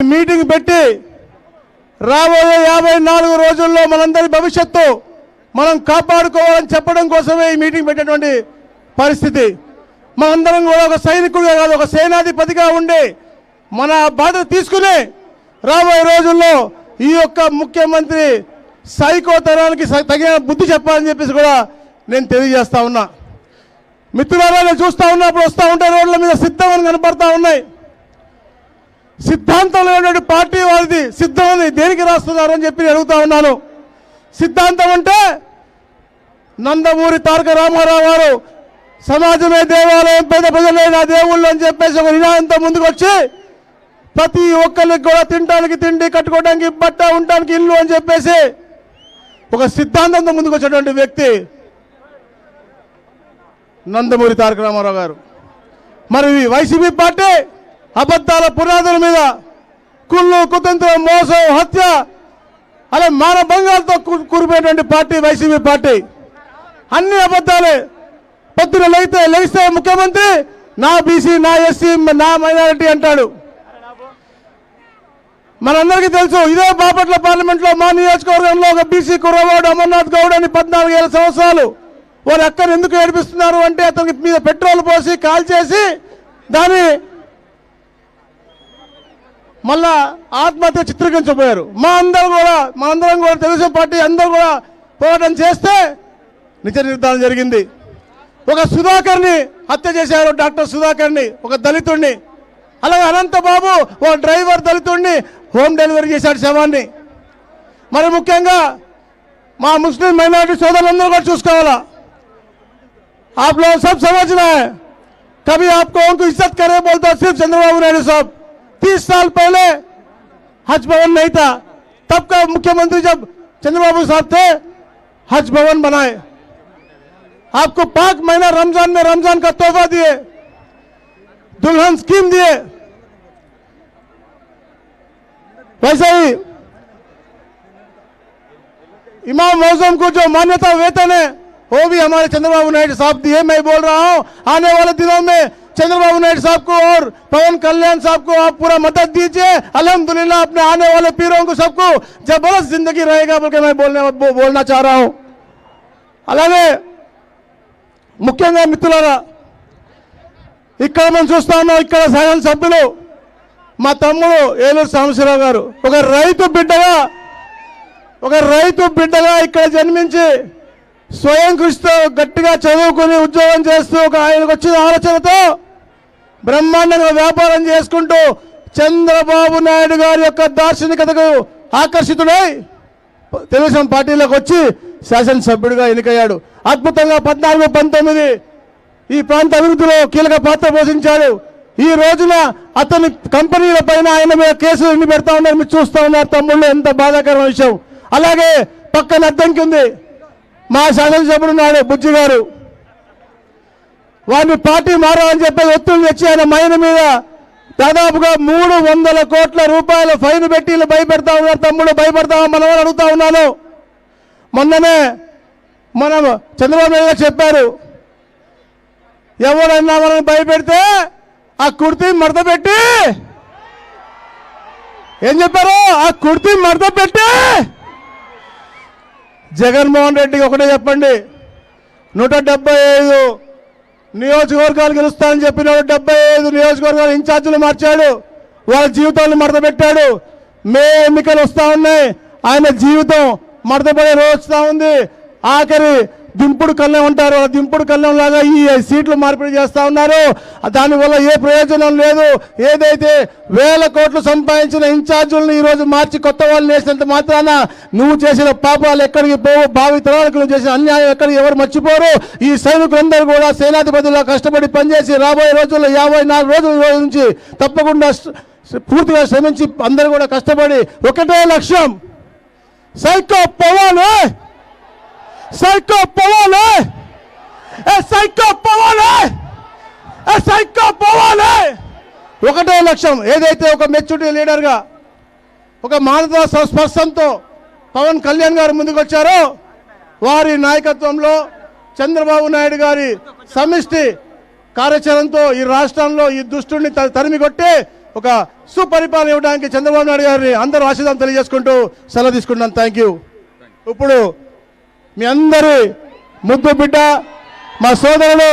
Meeting పెట్టి రాబోయే యాభై నాలుగు రోజుల్లో మనందరి భవిష్యత్తు మనం కాపాడుకోవాలని చెప్పడం కోసమే ఈ మీటింగ్ పెట్టేటువంటి పరిస్థితి. మనందరం కూడా ఒక సైనికుడిగా కాదు ఒక సేనాధిపతిగా ఉండి మన బాధ్యత తీసుకుని రాబోయే రోజుల్లో ఈ యొక్క ముఖ్యమంత్రి సైకో తరానికి తగిన బుద్ధి చెప్పాలని చెప్పేసి కూడా నేను తెలియజేస్తా ఉన్నా. మిత్రులారా నేను చూస్తా ఉన్నప్పుడు వస్తూ ఉంటే రోడ్ల మీద సిద్ధం అని కనపడతా ఉన్నాయి. సిద్ధాంతం లేనటువంటి పార్టీ వారిది సిద్ధం ఉంది. దేనికి రాస్తున్నారని చెప్పి నేను అడుగుతా ఉన్నాను. సిద్ధాంతం అంటే నందమూరి తారక రామారావు గారు సమాజమే దేవాలయం పేద ప్రజలే నా దేవుళ్ళు అని చెప్పేసి ఒక నినాదంతో ముందుకు వచ్చి ప్రతి ఒక్కరికి కూడా తినడానికి తిండి కట్టుకోవడానికి బట్ట ఉండడానికి ఇల్లు అని చెప్పేసి ఒక సిద్ధాంతంతో ముందుకు వచ్చేటువంటి వ్యక్తి నందమూరి తారక రామారావు గారు. మరి వైసీపీ పార్టీ అబద్ధాల పునాదుల మీద కుళ్ళు కుతంత్రం మోసం హత్య అలా మానభంగాలతో కు- కూరిపోయినటువంటి పార్టీ వైసీపీ పార్టీ. అన్ని అబద్ధాలే. పొద్దున లేగితే లేస్తే ముఖ్యమంత్రి నా బీసీ నా ఎస్సీ నా మైనారిటీ అంటాడు. మనందరికీ తెలుసు ఇదే బాపట్ల పార్లమెంట్లో మా నియోజకవర్గంలో ఒక బీసీ కుర్రవాడు అమర్నాథ్ గౌడ్ అని పద్నాలుగు ఏళ్ళ సంవత్సరాలు. వారు అక్కను ఎందుకు ఏడిపిస్తున్నారు అంటే అతనికి మీద పెట్రోల్ పోసి కాల్ చేసి దాన్ని మళ్ళా ఆత్మహత్య చిత్రీకరించబోయారు మా అందరం కూడా మా అందరం కూడా తెలుగుదేశం పార్టీ అందరూ కూడా పోరాటం చేస్తే నిజ నిర్ధారణ జరిగింది ఒక సుధాకర్ని హత్య చేశారు డాక్టర్ సుధాకర్ని ఒక దళితుడిని అలాగే అనంతబాబు ఒక డ్రైవర్ దళితుడిని హోమ్ డెలివరీ చేశాడు శవాన్ని మరి ముఖ్యంగా మా ముస్లిం మైనారిటీ సోదరులందరూ కూడా చూసుకోవాలా आप लोग सब समझना है कभी आपको उनको इज्जत करे बोलता सिर्फ चंद्रबाबू नायडू साहब तीस साल पहले हज भवन नहीं था। तब का मुख्यमंत्री जब चंद्रबाबू साहब थे, हज भवन बनाए। आपको पाँच महीना रमज़ान में रमज़ान का तोहफा दिए, दुल्हन स्कीम दिए। वैसे ही इमाम मौजम को जो मान्यता वेतन है, वो भी हमारे चंद्रबाबू नायडू साहब दिए। मैं बोल रहा हूँ, आने वाले दिनों में चंद्रबाबु नायडू साहब को और पवन कल्याण साहब को आप पूरा मदद दीजिए अल्हम्दुलिल्लाह अपने आने वाले पीरों को सबको जबरदस्त जिंदगी रहेगा बोल के मैं बोलने बो, बोलना चाह रहा हूं అలాగే ముఖ్యంగా మిత్రులారా ఇక్కడ మనం చూస్తా ఉన్నాం ఇక్కడ సగం సభ్యులు మా తమ్ముడు ఏలూరు సాంబశివరావు గారు ఒక రైతు బిడ్డగా ఒక రైతు బిడ్డగా ఇక్కడ జన్మించి స్వయం కృషితో గట్టిగా చదువుకుని ఉద్యోగం చేస్తూ ఒక ఆయనకు వచ్చిన ఆలోచనతో బ్రహ్మాండంగా వ్యాపారం చేసుకుంటూ చంద్రబాబు నాయుడు గారి యొక్క దార్శనికతకు ఆకర్షితుడై తెలుగుదేశం పార్టీలోకి వచ్చి శాసనసభ్యుడిగా ఎన్నికయ్యాడు. అద్భుతంగా పద్నాలుగు పంతొమ్మిది ఈ ప్రాంత అభివృద్ధిలో కీలక పాత్ర పోషించాడు. ఈ రోజున అతని కంపెనీల పైన ఆయన మీద కేసులు ఎన్ని పెడతా ఉన్నారు మీరు చూస్తూ ఉన్నారు తమ్ముళ్ళు ఎంత బాధాకరమైన విషయం. అలాగే పక్కన అద్దంకి ఉంది మా శాసనసభ్యుడు నాడు బుజ్జి గారు. వారిని పార్టీ మారాలని చెప్పి ఒత్తిడి తెచ్చి ఆయన మైన మీద దాదాపుగా మూడు వందల కోట్ల రూపాయల ఫైన్ పెట్టి భయపెడతా ఉన్నారు. తమ్ముడు భయపడతామా మనం అని అడుగుతా ఉన్నాను. మొన్ననే మనం చంద్రబాబు నాయుడు గారు చెప్పారు. ఎవరైనా మనల్ని భయపెడితే ఆ కుర్తీ మడత పెట్టి ఏం చెప్పారు? ఆ కుర్తీ మడత పెట్టి జగన్మోహన్ రెడ్డికి ఒకటే చెప్పండి. నూట డెబ్బై ఐదు నియోజకవర్గాలు గెలుస్తానని చెప్పిన డెబ్బై ఐదు నియోజకవర్గాల ఇన్ఛార్జీలు మార్చాడు. వాళ్ళ జీవితాలను మడత పెట్టాడు మే ఎన్నికలు వస్తా ఉన్నాయి. ఆయన జీవితం మడతపడే రోజు వస్తూ ఉంది. ఆఖరి దింపుడు కళ్ళెం ఉంటారు. ఆ దింపుడు కళ్ళెం లాగా ఈ సీట్లు మార్పిడి చేస్తూ ఉన్నారు. దానివల్ల ఏ ప్రయోజనం లేదు. ఏదైతే వేల కోట్లు సంపాదించిన ఇన్ఛార్జులను ఈరోజు మార్చి కొత్త వాళ్ళు వేసినంత మాత్రాన నువ్వు చేసిన పాపాలు ఎక్కడికి పోవు. భావి తరాలకు నువ్వు చేసిన అన్యాయం ఎక్కడికి ఎవరు మర్చిపోరు. ఈ సైనికులందరూ కూడా సేనాధిపతిలో కష్టపడి పనిచేసి రాబోయే రోజుల్లో యాభై నాలుగు రోజుల రోజు నుంచి తప్పకుండా పూర్తిగా శ్రమించి అందరూ కూడా కష్టపడి ఒకటే లక్ష్యం. సైకో పవాలు సైకో పవాలు ఏ సైకో పవాలు ఏ సైకో పవాలు ఒకటే లక్ష్యం. ఏదైతే ఒక మెచ్యూరిటీ లీడర్గా ఒక మానవ స్పర్శంతో పవన్ కళ్యాణ్ గారు ముందుకు వచ్చారో వారి నాయకత్వంలో చంద్రబాబు నాయుడు గారి సమిష్టి కార్యాచరణతో ఈ రాష్ట్రంలో ఈ దుష్టుడిని త- ఒక సుపరిపాలన ఇవ్వడానికి చంద్రబాబు నాయుడు గారిని అందరూ ఆశీర్వాదం తెలియజేసుకుంటూ సెలవు తీసుకుంటున్నాను థ్యాంక్ యూ ఇప్పుడు మీ అందరి ముద్దు బిడ్డ మా సోదరుడు